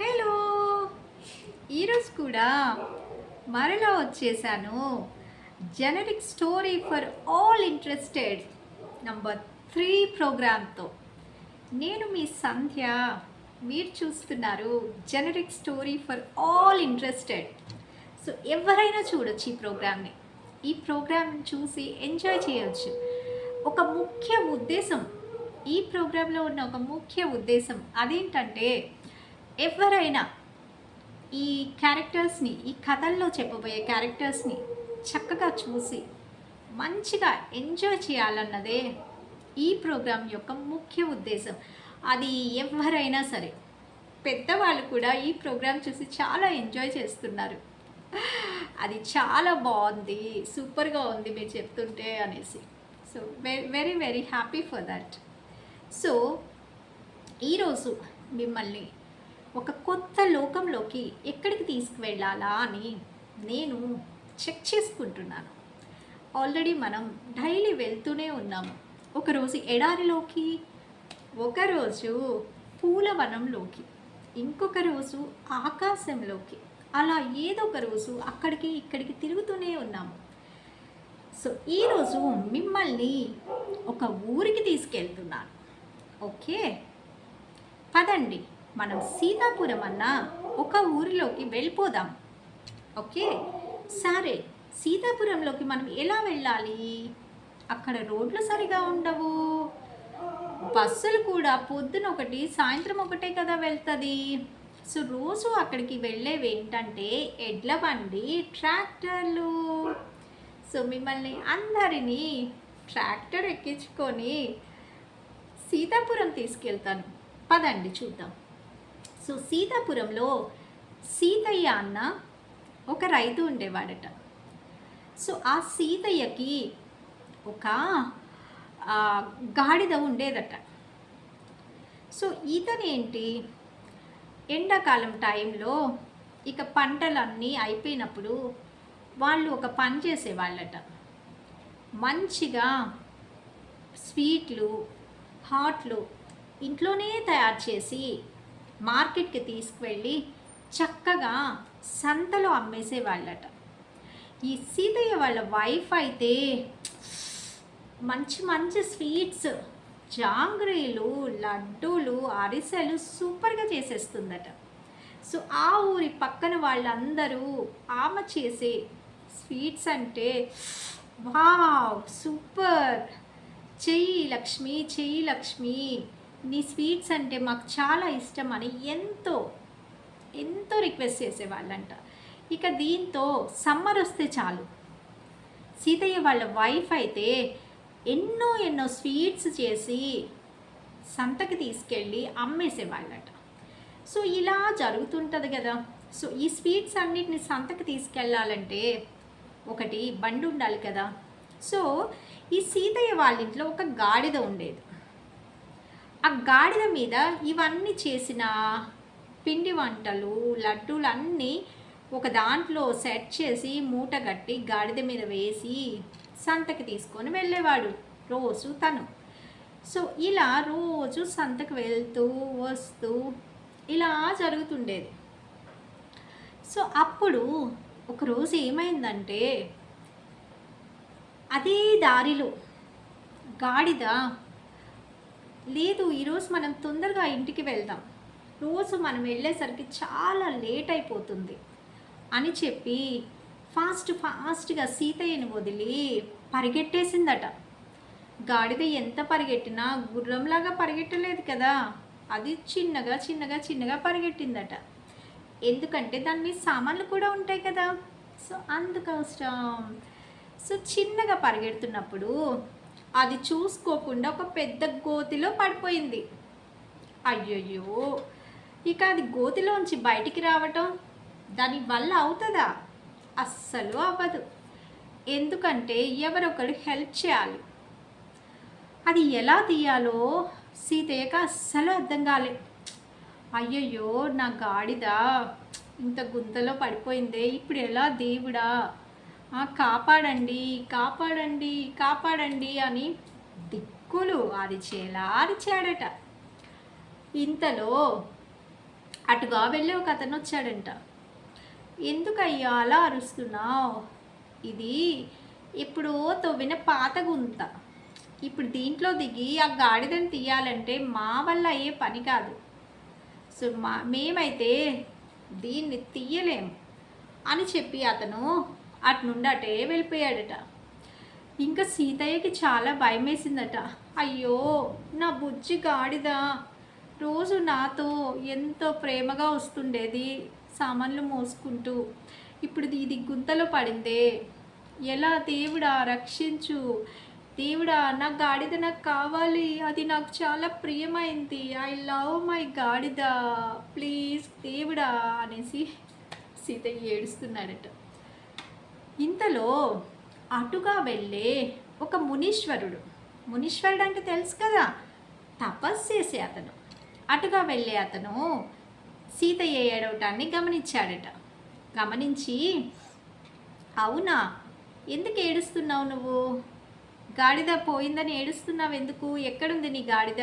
Hello. ఈరోజు కూడా మరలా వచ్చేసాను. Generic story for all interested number three ప్రోగ్రామ్తో నేను మీ సంధ్య. మీరు చూస్తున్నారు generic story for all interested so ఎవరైనా చూడొచ్చు ఈ ప్రోగ్రామ్ని. ఈ ప్రోగ్రామ్ చూసి ఎంజాయ్ చేయవచ్చు ఒక ముఖ్య ఉద్దేశం. ఈ ప్రోగ్రాంలో ఉన్న ఒక ముఖ్య ఉద్దేశం అదేంటంటే ఎవరైనా ఈ క్యారెక్టర్స్ని ఈ కథల్లో చెప్పబోయే క్యారెక్టర్స్ని చక్కగా చూసి మంచిగా ఎంజాయ్ చేయాలన్నదే ఈ ప్రోగ్రాం యొక్క ముఖ్య ఉద్దేశం. అది ఎవరైనా సరే పెద్దవాళ్ళు కూడా ఈ ప్రోగ్రాం చూసి చాలా ఎంజాయ్ చేస్తున్నారు. అది చాలా బాగుంది సూపర్గా ఉంది మీరు చెప్తుంటే అనేసి. So very very happy for that. So ఈరోజు మిమ్మల్ని ఒక కొత్త లోకంలోకి ఎక్కడికి తీసుకువెళ్ళాలా అని నేను చెక్ చేసుకుంటున్నాను. ఆల్రెడీ మనం డైలీ వెళ్తూనే ఉన్నాము. ఒకరోజు ఎడారిలోకి ఒకరోజు పూలవనంలోకి ఇంకొక రోజు ఆకాశంలోకి అలా ఏదో ఒక రోజు అక్కడికి ఇక్కడికి తిరుగుతూనే ఉన్నాము. సో ఈరోజు మిమ్మల్ని ఒక ఊరికి తీసుకెళ్తున్నాను. ఓకే? పదండి. మనం సీతాపురం అన్న ఒక ఊరిలోకి వెళ్ళిపోదాం. ఓకే? సరే సీతాపురంలోకి మనం ఎలా వెళ్ళాలి? అక్కడ రోడ్లు సరిగా ఉండవు. బస్సులు కూడా పొద్దున ఒకటి సాయంత్రం ఒకటే కదా వెళ్తుంది. సో రోజు అక్కడికి వెళ్ళేవి ఏంటంటే ఎడ్ల బండి ట్రాక్టర్లు. సో మిమ్మల్ని అందరినీ ట్రాక్టర్ ఎక్కించుకొని సీతాపురం తీసుకెళ్తాను. పదండి చూద్దాం. సో సీతాపురంలో సీతయ్య అన్న ఒక రైతు ఉండేవాడట. సో ఆ సీతయ్యకి ఒక గాడిద ఉండేదట. సో ఇతనేంటి ఎండాకాలం టైంలో ఇక పంటలన్నీ అయిపోయినప్పుడు వాళ్ళు ఒక పని చేసేవాళ్ళట. మంచిగా స్వీట్లు హాట్లు ఇంట్లోనే తయారు చేసి మార్కెట్కి తీసుకువెళ్ళి చక్కగా సంతలో అమ్మేసేవాళ్ళట. ఈ సీతయ్య వాళ్ళ వైఫ్ అయితే మంచి మంచి స్వీట్స్ జాంగ్రీలు లడ్డూలు అరిసెలు సూపర్గా చేసేస్తుందట. సో ఆ ఊరి పక్కన వాళ్ళందరూ ఆమె చేసే స్వీట్స్ అంటే వావ్ సూపర్ చెయ్యి లక్ష్మి చెయ్యి లక్ష్మి నీ స్వీట్స్ అంటే మాకు చాలా ఇష్టం అని ఎంతో ఎంతో రిక్వెస్ట్ చేసేవాళ్ళంట. ఇక దీంతో సమ్మర్ వస్తే చాలు. సీతయ్య వాళ్ళ వైఫ్ అయితే ఎన్నో ఎన్నో స్వీట్స్ చేసి సంతకి తీసుకెళ్ళి అమ్మేసేవాళ్ళట. సో ఇలా జరుగుతుంటుంది కదా. సో ఈ స్వీట్స్ అన్నిటిని సంతకి తీసుకెళ్ళాలంటే ఒకటి బండి ఉండాలి కదా. సో ఈ సీతయ్య వాళ్ళ ఇంట్లో ఒక గాడిద ఉండేది. ఆ గాడిద మీద ఇవన్నీ చేసిన పిండి వంటలు లడ్డూలు అన్నీ ఒక దాంట్లో సెట్ చేసి మూట కట్టి గాడిద మీద వేసి సంతకి తీసుకొని వెళ్ళేవాడు. రోజు తను. సో ఇలా రోజు సంతకు వెళ్తూ వస్తూ ఇలా జరుగుతుండేది. సో అప్పుడు ఒకరోజు ఏమైందంటే అదే దారిలో గాడిద లేదు ఈరోజు మనం తొందరగా ఇంటికి వెళ్దాం. రోజు మనం వెళ్ళేసరికి చాలా లేట్ అయిపోతుంది అని చెప్పి ఫాస్ట్ ఫాస్ట్గా సీతయ్యని వదిలి పరిగెట్టేసిందట. గాడిద ఎంత పరిగెట్టినా గుర్రంలాగా పరిగెట్టలేదు కదా. అది చిన్నగా చిన్నగా చిన్నగా పరిగెట్టిందట. ఎందుకంటే దాని మీద సామాన్లు కూడా ఉంటాయి కదా. సో అందుకోసం. సో చిన్నగా పరిగెడుతున్నప్పుడు అది చూసుకోకుండా ఒక పెద్ద గోతిలో పడిపోయింది. అయ్యయ్యో! ఇక అది గోతిలోంచి బయటికి రావటం దాని వల్ల అవుతుందా? అస్సలు అవ్వదు. ఎందుకంటే ఎవరొకరు హెల్ప్ చేయాలి. అది ఎలా తీయాలో సీతయ్యకు అస్సలు అర్థం కాలే. అయ్యయ్యో! నా గాడిద ఇంత గుంతలో పడిపోయిందే ఇప్పుడు ఎలా దేవుడా? కాపాడండి కాపాడండి కాపాడండి అని దిక్కులు అరిచేలా అరిచాడట ఇంతలో అటుగా వెళ్ళి ఒక అతను వచ్చాడంట. ఎందుకయ్యా అలా అరుస్తున్నావు? ఇది ఇప్పుడు తవ్విన పాత గుంత ఇప్పుడు దీంట్లో దిగి ఆ గాడిదని తీయాలంటే మా వల్ల అయ్యే పని కాదు. సో మా మేమైతే దీన్ని తీయలేము అని చెప్పి అతను అటు నుండి అటే వెళ్ళిపోయాడట. ఇంకా సీతయ్యకి చాలా భయం వేసిందట అయ్యో నా బుజ్జి గాడిద. రోజు నాతో ఎంతో ప్రేమగా వస్తుండేది సామాన్లు మోసుకుంటూ. ఇప్పుడు ఇది గుంతలో పడిందే. ఎలా దేవుడా రక్షించు. దేవుడా నా గాడిద నాకు కావాలి. అది నాకు చాలా ప్రియమైంది. ఐ లవ్ మై గాడిద. ప్లీజ్ దేవుడా అనేసి సీతయ్య ఏడుస్తున్నాడట. ఇంతలో అటుగా వెళ్ళే ఒక మునీశ్వరుడు మునీశ్వరుడు అంటే తెలుసు కదా తపస్సు చేసే అతను. అటుగా వెళ్ళే అతను సీతయ్య ఏడవటాన్ని గమనించాడట. గమనించి అవునా ఎందుకు ఏడుస్తున్నావు నువ్వు? గాడిద పోయిందని ఏడుస్తున్నావు ఎందుకు? ఎక్కడుంది నీ గాడిద?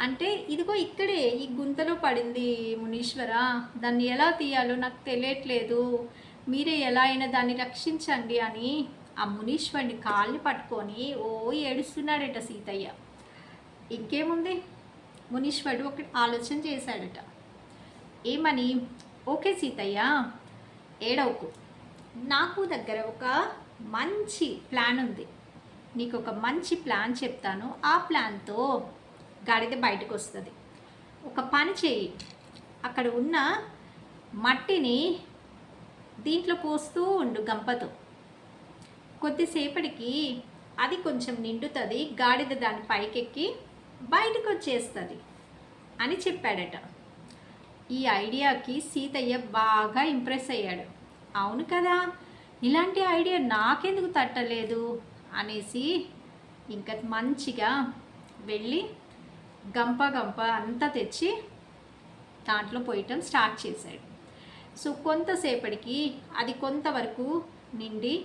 అంటే ఇదిగో ఇక్కడే ఈ గుంతలో పడింది మునీశ్వర దాన్ని ఎలా తీయాలో నాకు తెలియట్లేదు. మీరే ఎలా అయినా దాన్ని రక్షించండి అని ఆ మునీశ్వరుని కాళ్ళని పట్టుకొని ఓ ఏడుస్తున్నాడట సీతయ్య. ఇంకేముంది? మునీశ్వరుడు ఒక ఆలోచన చేశాడట. ఏమని? ఓకే సీతయ్య ఏడవకు. నాకు దగ్గర ఒక మంచి ప్లాన్ ఉంది. నీకు ఒక మంచి ప్లాన్ చెప్తాను. ఆ ప్లాన్తో గాడిద బయటకు వస్తుంది ఒక పని చేయి. అక్కడ ఉన్న మట్టిని దీంట్లో పోస్తూ ఉండు గంపతో. కొద్దిసేపటికి అది కొంచెం నిండుతుంది గాడిద దాని పైకెక్కి బయటకు వచ్చేస్తుంది అని చెప్పాడట. ఈ ఐడియాకి సీతయ్య బాగా ఇంప్రెస్ అయ్యాడు. అవును కదా ఇలాంటి ఐడియా నాకెందుకు తట్టలేదు? అనేసి ఇంకా మంచిగా వెళ్ళి గంప గంప అంతా తెచ్చి దాంట్లో పోయటం స్టార్ట్ చేశాడు. సో కొంతసేపటికి అది కొంతవరకు నిండి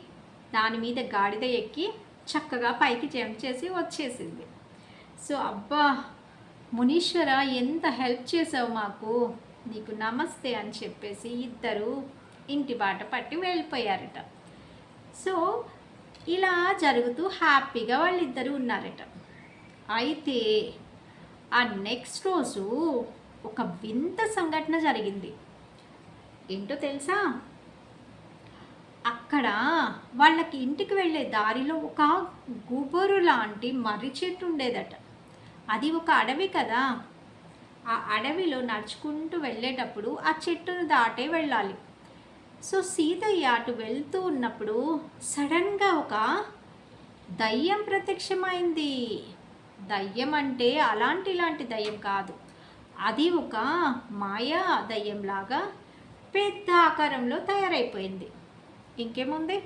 దాని మీద గాడిద ఎక్కి చక్కగా పైకి జంప్ చేసి వచ్చేసింది. సో అబ్బా మునీశ్వర ఎంత హెల్ప్ చేసావు మాకు. నీకు నమస్తే అని చెప్పేసి ఇద్దరు ఇంటి బాట పట్టి వెళ్ళిపోయారట. సో ఇలా జరుగుతూ హ్యాపీగా వాళ్ళిద్దరూ ఉన్నారట. అయితే ఆ నెక్స్ట్ రోజు ఒక వింత సంఘటన జరిగింది. ఏంటో తెలుసా? అక్కడ వాళ్ళకి ఇంటికి వెళ్ళే దారిలో ఒక గుబురు లాంటి మర్రి చెట్టు ఉండేదట. అది ఒక అడవి కదా. ఆ అడవిలో నడుచుకుంటూ వెళ్ళేటప్పుడు ఆ చెట్టును దాటే వెళ్ళాలి. సో సీతయ్య అటు వెళ్తూ ఉన్నప్పుడు సడన్గా ఒక దయ్యం ప్రత్యక్షమైంది. దయ్యం అంటే అలాంటి ఇలాంటి దయ్యం కాదు. అది ఒక మాయా దయ్యంలాగా పెద్ద ఆకారంలో తయారైపోయింది. ఇంకేముంది?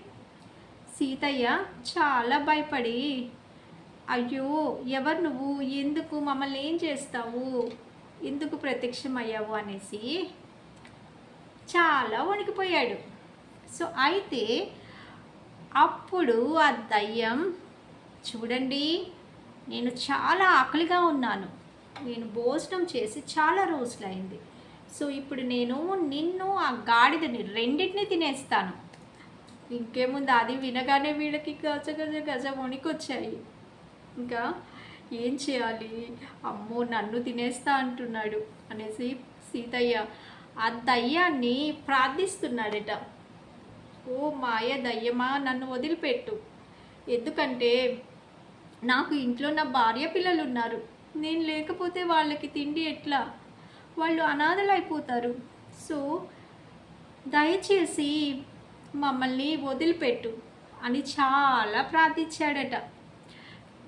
సీతయ్య చాలా భయపడి అయ్యో ఎవరు నువ్వు? ఎందుకు మమ్మల్ని ఏం చేస్తావు? ఎందుకు ప్రత్యక్షమయ్యావు? అనేసి చాలా వణికిపోయాడు. సో అయితే అప్పుడు ఆ దయ్యం చూడండి నేను చాలా ఆకలిగా ఉన్నాను. నేను భోజనం చేసి చాలా రోజులైంది. సో ఇప్పుడు నేను నిన్ను ఆ గాడిదని రెండింటిని తినేస్తాను. ఇంకేముంది? అది వినగానే వీళ్ళకి గజ గజ గజ వణికొచ్చాయి. ఇంకా ఏం చేయాలి? అమ్మో నన్ను తినేస్తా అంటున్నాడు అనేసి సీతయ్య. ఆ దయ్యాన్ని ప్రార్థిస్తున్నాడట. ఓ మాయ దయ్యమా నన్ను వదిలిపెట్టు. ఎందుకంటే నాకు ఇంట్లో నా భార్య పిల్లలు ఉన్నారు నేను లేకపోతే వాళ్ళకి తిండి ఎట్లా? వాళ్ళు అనాథలైపోతారు. సో దయచేసి మమ్మల్ని వదిలిపెట్టు అని చాలా ప్రార్థించాడట.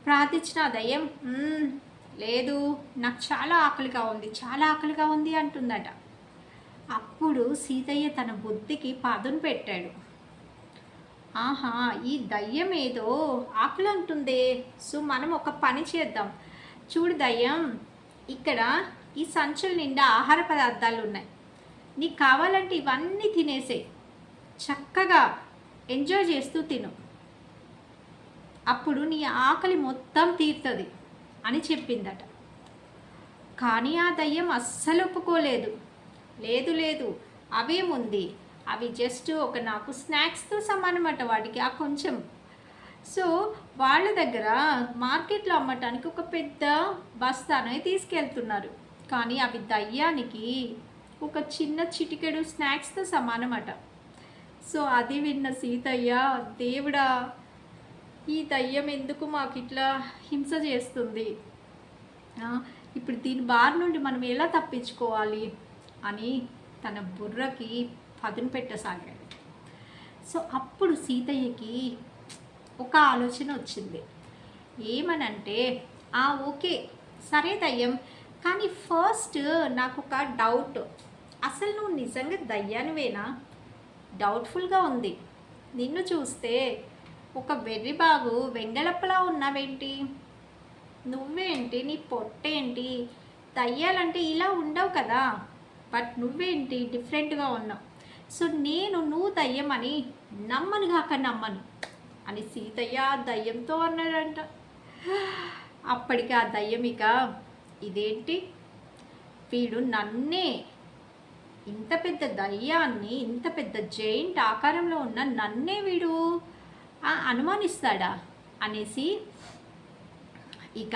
ప్రార్థించిన ఆ దయ్యం లేదు నాకు చాలా ఆకలిగా ఉంది చాలా ఆకలిగా ఉంది అంటుందట. అప్పుడు సీతయ్య తన బుద్ధికి పాదును పెట్టాడు. ఆహా ఈ దయ్యం ఏదో ఆకలి అంటుందే సో మనం ఒక పని చేద్దాం. చూడు దయ్యం ఇక్కడ ఈ సంచుల నిండా ఆహార పదార్థాలు ఉన్నాయి. నీకు కావాలంటే ఇవన్నీ తినేసే. చక్కగా ఎంజాయ్ చేస్తూ తిను. అప్పుడు నీ ఆకలి మొత్తం తీరుతుంది అని చెప్పిందట. కానీ ఆ దయ్యం అస్సలు ఒప్పుకోలేదు. లేదు లేదు అవేముంది? అవి జస్ట్ ఒక నాకు స్నాక్స్తో సమానమాట వాడికి ఆ కొంచెం. సో వాళ్ళ దగ్గర మార్కెట్లో అమ్మటానికి ఒక పెద్ద బస్తాను తీసుకెళ్తున్నారు. కానీ అవి దయ్యానికి ఒక చిన్న చిటికెడు స్నాక్స్తో సమానమట. సో అది విన్న సీతయ్య దేవుడా ఈ దయ్యం ఎందుకు మాకు ఇట్లా హింస చేస్తుంది? ఇప్పుడు దీని బారి నుండి మనం ఎలా తప్పించుకోవాలి? అని తన బుర్రకి పదును పెట్టసాగాడు. సో అప్పుడు సీతయ్యకి ఒక ఆలోచన వచ్చింది. ఏమనంటే ఆ ఓకే సరే దయ్యం కానీ ఫస్ట్ నాకు ఒక డౌట్ అసలు నువ్వు నిజంగా దయ్యానివేనా? డౌట్ఫుల్గా ఉంది. నిన్ను చూస్తే ఒక వెర్రి బాగు వెంగళప్పలా ఉన్నావేంటి? నువ్వేంటి? నీ పొట్టేంటి? దయ్యాలంటే ఇలా ఉండవు కదా. బట్ నువ్వేంటి? డిఫరెంట్గా ఉన్నావు. సో నేను నువ్వు దయ్యం అని నమ్మను కాక నమ్మను అని సీతయ్య దయ్యంతో అన్నాడంట. అప్పటికి ఆ దయ్యం ఇక ఇదేంటి? వీడు నన్నే ఇంత పెద్ద దయ్యాన్ని ఇంత పెద్ద జైంట్ ఆకారంలో ఉన్న నన్నే వీడు అనుమానిస్తాడా? అనేసి ఇక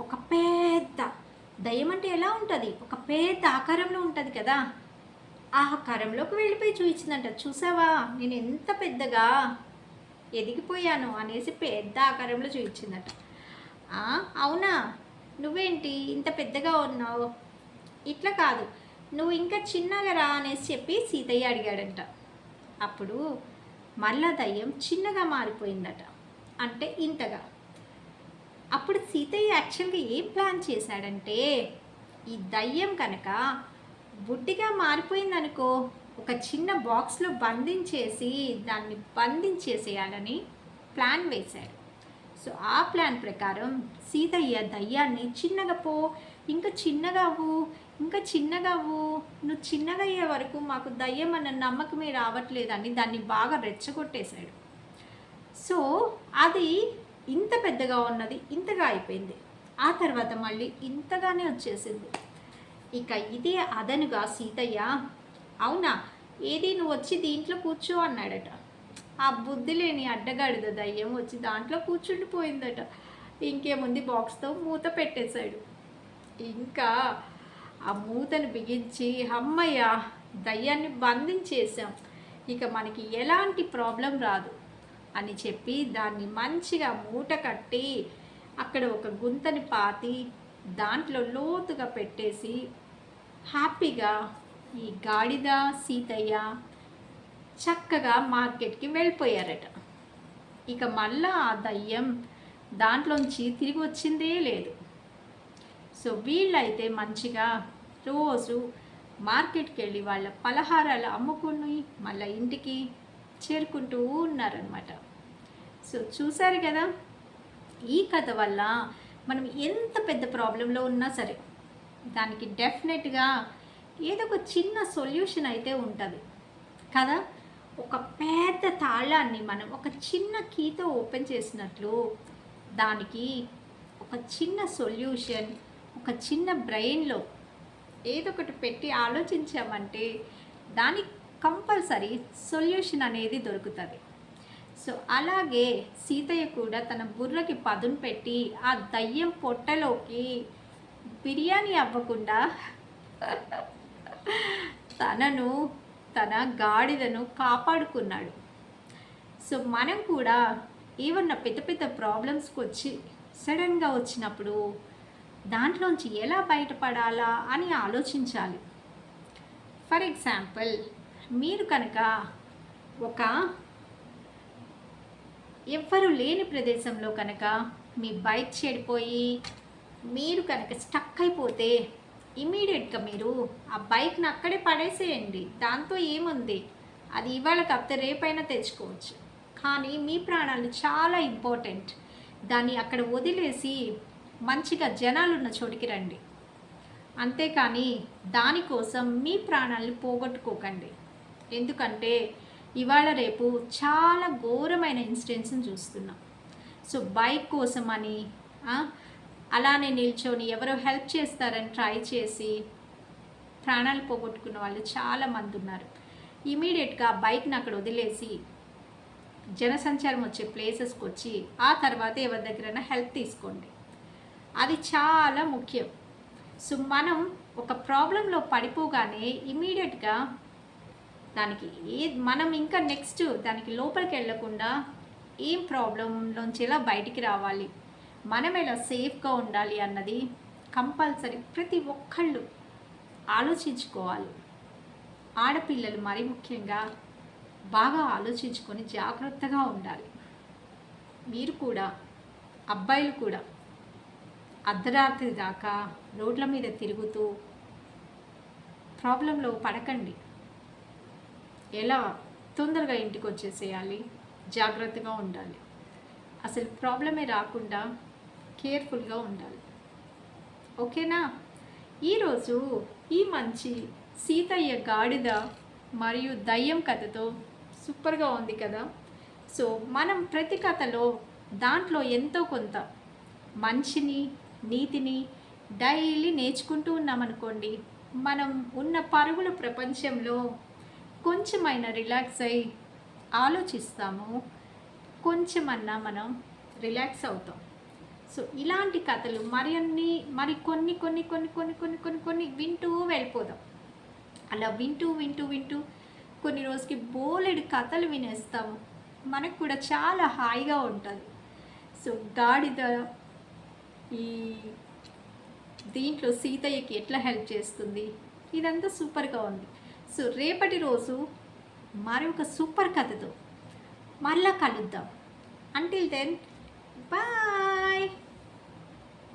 ఒక పెద్ద దయ్యం అంటే ఎలా ఉంటుంది? ఒక పెద్ద ఆకారంలో ఉంటుంది కదా. ఆ ఆకారంలోకి వెళ్ళిపోయి చూపించిందంట చూసావా? నేను ఎంత పెద్దగా ఎదిగిపోయాను అనేసి పెద్ద ఆకారంలో చూపించిందట "ఆ, అవునా? నువ్వేంటి ఇంత పెద్దగా ఉన్నావు? ఇట్లా కాదు. నువ్వు ఇంకా చిన్నగా రా అనేసి చెప్పి సీతయ్య అడిగాడంట. అప్పుడు మళ్ళా దయ్యం చిన్నగా మారిపోయిందట. అంటే ఇంతగా. అప్పుడు సీతయ్య యాక్చువల్గా ఏం ప్లాన్ చేశాడంటే ఈ దయ్యం కనుక బుడ్డిగా మారిపోయిందనుకో ఒక చిన్న బాక్స్లో బంధించేసి దాన్ని బంధించేసేయాలని ప్లాన్ వేశాడు. సో ఆ ప్లాన్ ప్రకారం సీతయ్య దయ్యాన్ని చిన్నగా పో ఇంకా చిన్నగా అవ్వు ఇంకా చిన్నగా అవ్వు నువ్వు చిన్నగా అయ్యే వరకు మాకు దయ్యం అన్న నమ్మకమే రావట్లేదని దాన్ని బాగా రెచ్చగొట్టేశాడు. సో అది ఇంత పెద్దగా ఉన్నది ఇంతగా అయిపోయింది. ఆ తర్వాత మళ్ళీ ఇంతగానే వచ్చేసింది. ఇక ఇదే అదనుగా సీతయ్య అవునా ఏది నువ్వు వచ్చి దీంట్లో కూర్చో అన్నాడట. ఆ బుద్ధి లేని అడ్డగాడిద దయ్యం వచ్చి దాంట్లో కూర్చుండిపోయిందట. ఇంకేముంది? బాక్స్తో మూత పెట్టేశాడు. ఇంకా ఆ మూతను బిగించి అమ్మయ్య దయ్యాన్ని బంధించేసాం ఇక మనకి ఎలాంటి ప్రాబ్లం రాదు అని చెప్పి దాన్ని మంచిగా మూట కట్టి అక్కడ ఒక గుంతని పాతి దాంట్లో లోతుగా పెట్టేసి హ్యాపీగా ఈ గాడిద సీతయ్య చక్కగా మార్కెట్కి వెళ్ళిపోయారట. ఇక మళ్ళా ఆ దయ్యం దాంట్లోంచి తిరిగి వచ్చిందే లేదు. సో వీళ్ళైతే మంచిగా రోజు మార్కెట్కి వెళ్ళి వాళ్ళ పలహారాలు అమ్ముకుని మళ్ళీ ఇంటికి చేరుకుంటూ ఉన్నారనమాట సో చూసారు కదా ఈ కథ వల్ల మనం ఎంత పెద్ద ప్రాబ్లంలో ఉన్నా సరే దానికి డెఫినెట్గా ఏదో ఒక చిన్న సొల్యూషన్ అయితే ఉంటుంది. కదా? ఒక పెద్ద తాళాన్ని మనం ఒక చిన్న కీతో ఓపెన్ చేసినట్లు దానికి ఒక చిన్న సొల్యూషన్ ఒక చిన్న బ్రెయిన్లో ఏదో ఒకటి పెట్టి ఆలోచించామంటే దానికి కంపల్సరీ సొల్యూషన్ అనేది దొరుకుతుంది. సో అలాగే సీతయ్య కూడా తన బుర్రకి పదును పెట్టి ఆ దయ్యం పొట్టలోకి బిర్యానీ అవ్వకుండా తనను తన గాడిదను కాపాడుకున్నాడు. సో మనం కూడా ఏమన్నా పెద్ద పెద్ద ప్రాబ్లమ్స్కి వచ్చి సడన్గా వచ్చినప్పుడు దాంట్లోంచి ఎలా బయటపడాలా అని ఆలోచించాలి. ఫర్ ఎగ్జాంపుల్ మీరు కనుక ఒక ఎవ్వరు లేని ప్రదేశంలో కనుక మీ బైక్ చెడిపోయి మీరు కనుక స్టక్ అయిపోతే ఇమీడియట్గా మీరు ఆ బైక్ని అక్కడే పడేసేయండి. దాంతో ఏముంది? అది ఇవాళ తప్పితే రేపైనా తెచ్చుకోవచ్చు. కానీ మీ ప్రాణాలు చాలా ఇంపార్టెంట్. దాన్ని అక్కడ వదిలేసి మంచిగా జనాలున్న చోటికి రండి. అంతేకాని దానికోసం మీ ప్రాణాలను పోగొట్టుకోకండి. ఎందుకంటే ఇవాళ రేపు చాలా ఘోరమైన ఇన్సిడెంట్స్ని చూస్తున్నాం. సో బైక్ కోసం అని అలానే నిల్చొని ఎవరో హెల్ప్ చేస్తారని ట్రై చేసి ప్రాణాలు పోగొట్టుకున్న వాళ్ళు చాలా మంది ఉన్నారు. ఇమీడియట్గా బైక్ని అక్కడ వదిలేసి జనసంచారం వచ్చే ప్లేసెస్కి వచ్చి ఆ తర్వాత ఎవరి దగ్గరైనా హెల్ప్ తీసుకోండి. అది చాలా ముఖ్యం. సో మనం ఒక ప్రాబ్లంలో పడిపోగానే ఇమీడియట్గా దానికి ఏ మనం ఇంకా నెక్స్ట్ దానికి లోపలికి వెళ్ళకుండా ఏం ప్రాబ్లంలోంచి ఎలా బయటికి రావాలి? మనం ఎలా సేఫ్గా ఉండాలి అన్నది కంపల్సరీ ప్రతి ఒక్కళ్ళు ఆలోచించుకోవాలి. ఆడపిల్లలు మరీ ముఖ్యంగా బాగా ఆలోచించుకొని జాగ్రత్తగా ఉండాలి. మీరు కూడా అబ్బాయిలు కూడా అర్ధరాత్రి దాకా రోడ్ల మీద తిరుగుతూ ప్రాబ్లంలో పడకండి. ఎలా తొందరగా ఇంటికి వచ్చేసేయాలి? జాగ్రత్తగా ఉండాలి. అసలు ప్రాబ్లమే రాకుండా కేర్ఫుల్గా ఉండాలి. ఓకేనా? ఈరోజు ఈ మంచి సీతయ్య గాడిద మరియు దయ్యం కథతో సూపర్గా ఉంది కదా? సో మనం ప్రతి కథలో దాంట్లో ఎంతో కొంత మంచిని నీతిని డైలీ నేర్చుకుంటూ ఉన్నామనుకోండి మనం ఉన్న పరుగుల ప్రపంచంలో కొంచెమైనా రిలాక్స్ అయ్యి ఆలోచిస్తాము కొంచెమన్నా మనం రిలాక్స్ అవుతాం. సో ఇలాంటి కథలు మరి అన్ని మరి కొన్ని కొన్ని కొన్ని కొన్ని కొన్ని కొన్ని కొన్ని వింటూ వెళ్ళిపోదాం. అలా వింటూ వింటూ వింటూ కొన్ని రోజుకి బోలెడు కథలు వినేస్తాము. మనకు కూడా చాలా హాయిగా ఉంటుంది. సో గాడిద ఈ దీంట్లో సీతయ్యకి ఎట్లా హెల్ప్ చేస్తుంది? ఇదంతా సూపర్గా ఉంది. సో రేపటి రోజు మరి ఒక సూపర్ కథతో మళ్ళా కలుద్దాం. Until then bye